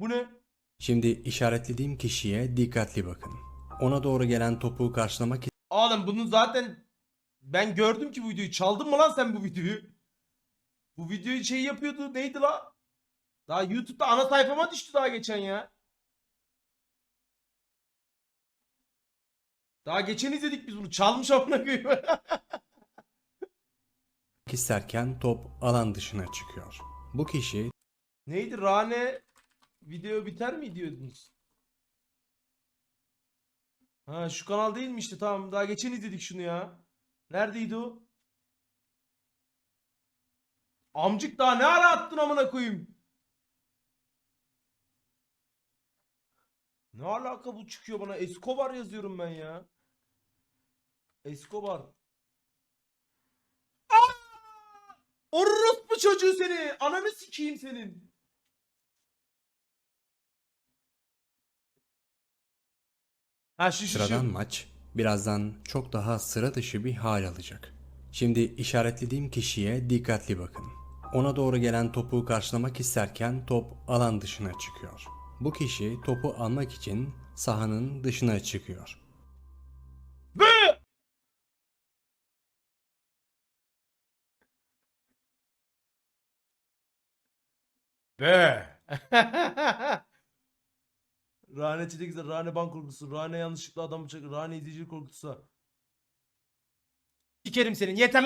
Bu ne? Şimdi işaretlediğim kişiye dikkatli bakın. Ona doğru gelen topu karşılamak Oğlum bunun zaten ben gördüm ki bu videoyu. Çaldın mı lan sen bu videoyu? Bu videoyu şey yapıyordu. Neydi la? Daha YouTube'da ana sayfama düştü daha geçen ya. Daha geçen izledik biz bunu. Çalmış amına koyayım. isterken top alan dışına çıkıyor. Bu kişi Neydi? Rane video biter mi diyordunuz? Ha şu kanal değil mi işte tamam daha geçen izledik şunu ya. Neredeydi o? Amcık daha ne ara attın amına koyayım? Ne alaka bu çıkıyor bana? Escobar yazıyorum ben ya. Escobar. Orospu çocuğu seni. Ananı sikeyim senin. Ha şu şu sıradan şu. maç birazdan çok daha sıra dışı bir hal alacak. Şimdi işaretlediğim kişiye dikkatli bakın. Ona doğru gelen topu karşılamak isterken top alan dışına çıkıyor. Bu kişi topu almak için sahanın dışına çıkıyor. Be. Rane Çelik'se Rane ban korkutusu. Rane yanlışlıkla adamı çek. Rane izleyici korkutusu. Sikerim senin. Yeter.